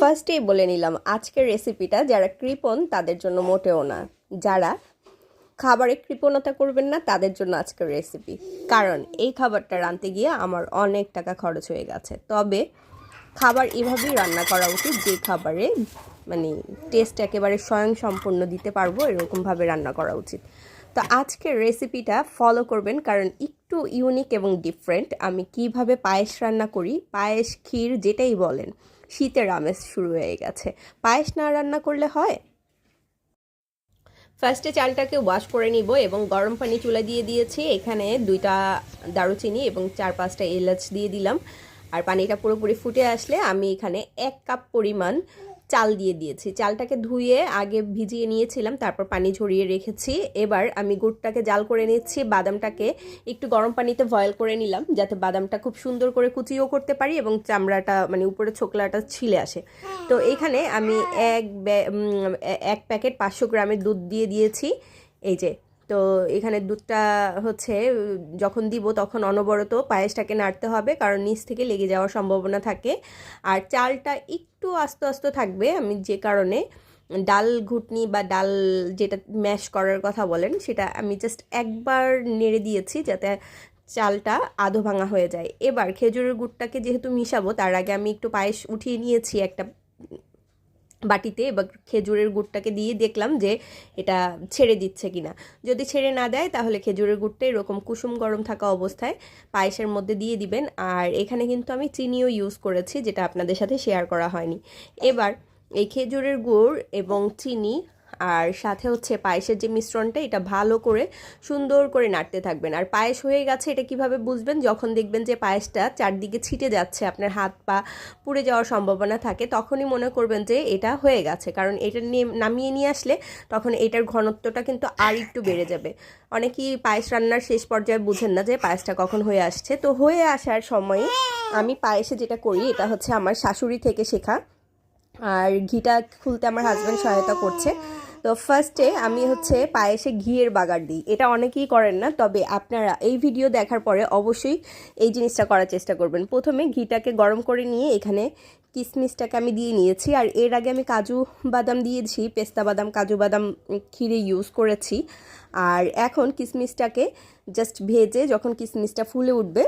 ফার্স্টেই বলে নিলাম, আজকের রেসিপিটা যারা কৃপণ, তাদের জন্য মোটেও না। যারা খাবারে কৃপণতা করবেন না, তাদের জন্য আজকের রেসিপি কারণ এই খাবারটা রাঁধতে গিয়ে আমার অনেক টাকা খরচ হয়ে গেছে। তবে খাবার এভাবেই রান্না করা উচিত, যে খাবারে মানে টেস্ট একেবারে স্বয়ং সম্পূর্ণ দিতে পারব, এরকমভাবে রান্না করা উচিত। তো আজকের রেসিপিটা ফলো করবেন, কারণ একটু ইউনিক এবং ডিফারেন্ট আমি কীভাবে পায়েস রান্না করি, পায়েস, ক্ষীর, যেটাই বলেন। শীতের আমেজ শুরু হয়ে গেছে। পায়েস না রান্না করলে হয়? ফার্স্টে চালটাকে ওয়াশ করে নিব এবং গরম পানি চুলা দিয়ে দিয়েছি। এখানে দুইটা দারুচিনি এবং চার পাঁচটা এলাচ দিয়ে দিলাম। আর পানিটা পুরোপুরি ফুটে আসলে আমি এখানে এক কাপ পরিমাণ চাল দিয়ে দিয়েছি। চালটাকে ধুয়ে আগে ভিজিয়ে নিয়েছিলাম, তারপর পানি ঝরিয়ে রেখেছি। এবার আমি গুড়টাকে জাল করে নিচ্ছি, বাদামটাকে একটু গরম পানিতে বয়েল করে নিলাম, যাতে বাদামটা খুব সুন্দর করে কুচিও করতে পারি এবং চামড়াটা মানে উপরে ছোকলাটা ছিলে আসে। তো এখানে আমি এক এক প্যাকেট পাঁচশো গ্রামের দুধ দিয়ে দিয়েছি। এই যে তো এখানে দুধটা হচ্ছে, যখন দিব তখন অনবরত পায়েসটাকে নাড়তে হবে, কারণ নিচ থেকে লেগে যাওয়ার সম্ভাবনা থাকে। আর চালটা একটু আস্তে আস্তে থাকবে, আমি যে কারণে ডাল ঘুটনি বা ডাল যেটা ম্যাশ করার কথা বলেন, সেটা আমি জাস্ট একবার নেড়ে দিয়েছি যাতে চালটা আধো ভাঙা হয়ে যায়। এবার খেজুরের গুড়টাকে যেহেতু মিশাবো, তার আগে আমি একটু পায়েস উঠিয়ে নিয়েছি একটা বাটিতে এবার খেজুরের গুড়টাকে দিয়ে দেখলাম যে এটা ছেড়ে দিচ্ছে কিনা। যদি ছেড়ে না দেয়, তাহলে খেজুরের গুড়টা এরকম কুসুম গরম থাকা অবস্থায় পায়েসের মধ্যে দিয়ে দিবেন। আর এখানে কিন্তু আমি চিনিও ইউজ করেছি, যেটা আপনাদের সাথে শেয়ার করা হয়নি। এবার এই খেজুরের গুড় এবং চিনি আর সাথে হচ্ছে পায়েসের যে মিশ্রণটা, এটা ভালো করে সুন্দর করে নাড়তে থাকবেন। আর পায়েস হয়ে গেছে, এটা কীভাবে বুঝবেন? যখন দেখবেন যে পায়েসটা চারদিকে ছিটে যাচ্ছে, আপনার হাত পা পুড়ে যাওয়ার সম্ভাবনা থাকে, তখনই মনে করবেন যে এটা হয়ে গেছে। কারণ এটা নিয়ে নামিয়ে নিয়ে আসলে তখন এটার ঘনত্বটা কিন্তু আর একটু বেড়ে যাবে। অনেকেই পায়েস রান্নার শেষ পর্যায়ে বুঝেন না যে পায়েসটা কখন হয়ে আসছে। তো হয়ে আসার সময় আমি পায়েসে যেটা করি, এটা হচ্ছে আমার শাশুড়ি থেকে শেখা আর ঘিটা খুলতে আমার হাজব্যান্ড সহায়তা করছে। তো ফার্স্টে আমি হচ্ছে পায়েসে ঘিয়ের বাগার দিই। এটা অনেকেই করেন না, তবে আপনারা এই ভিডিও দেখার পরে অবশ্যই এই জিনিসটা করার চেষ্টা করবেন। প্রথমে ঘিটাকে গরম করে নিয়ে এখানে কিসমিসটাকে আমি দিয়ে নিয়েছি। আর এর আগে আমি কাজু বাদাম দিয়েছি, পেস্তা বাদাম, কাজু বাদাম ক্ষীরে ইউজ করেছি। আর এখন কিশমিশটাকে জাস্ট ভেজে যখন কিসমিসটা ফুলে উঠবে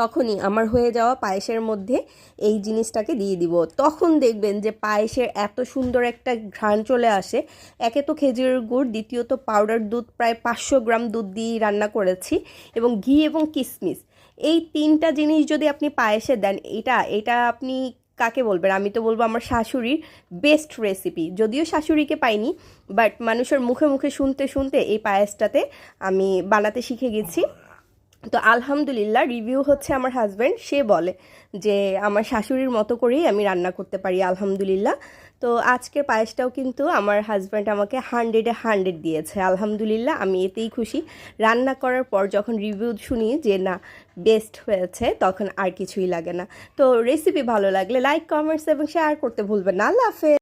তখনই আমার হয়ে যাওয়া পায়েসের মধ্যে এই জিনিসটাকে দিয়ে দিব। তখন দেখবেন যে পায়েসের এত সুন্দর একটা ঘ্রাণ চলে আসে। একে তো খেজুরের গুড়, দ্বিতীয়ত পাউডার দুধ, প্রায় পাঁচশো গ্রাম দুধ দিয়ে রান্না করেছি এবং ঘি এবং কিশমিশ এই তিনটা জিনিস যদি আপনি পায়েসে দেন, এটা এটা আপনি কাকে বলবেন? আমি তো বলব আমার শাশুড়ির বেস্ট রেসিপি যদিও শাশুড়িকে পাইনি বাট মানুষের মুখে মুখে শুনতে শুনতে এই পায়েসটাতে আমি বানাতে শিখে গেছি। তো আলহামদুলিল্লাহ রিভিউ হচ্ছে আমার হাজব্যান্ড সে বলে যে আমার শাশুড়ির মতো করেই আমি রান্না করতে পারি, আলহামদুলিল্লাহ। তো আজকের পায়েসটাও কিন্তু আমার হাজব্যান্ড আমাকে হান্ড্রেডে হান্ড্রেড দিয়েছে। আলহামদুলিল্লাহ আমি এতেই খুশি। রান্না করার পর যখন রিভিউ শুনি যে না বেস্ট হয়েছে, তখন আর কিছুই লাগে না। তো রেসিপি ভালো লাগলে লাইক কমেন্টস এবং শেয়ার করতে ভুলবেন না। আল্লাহ হাফেজ।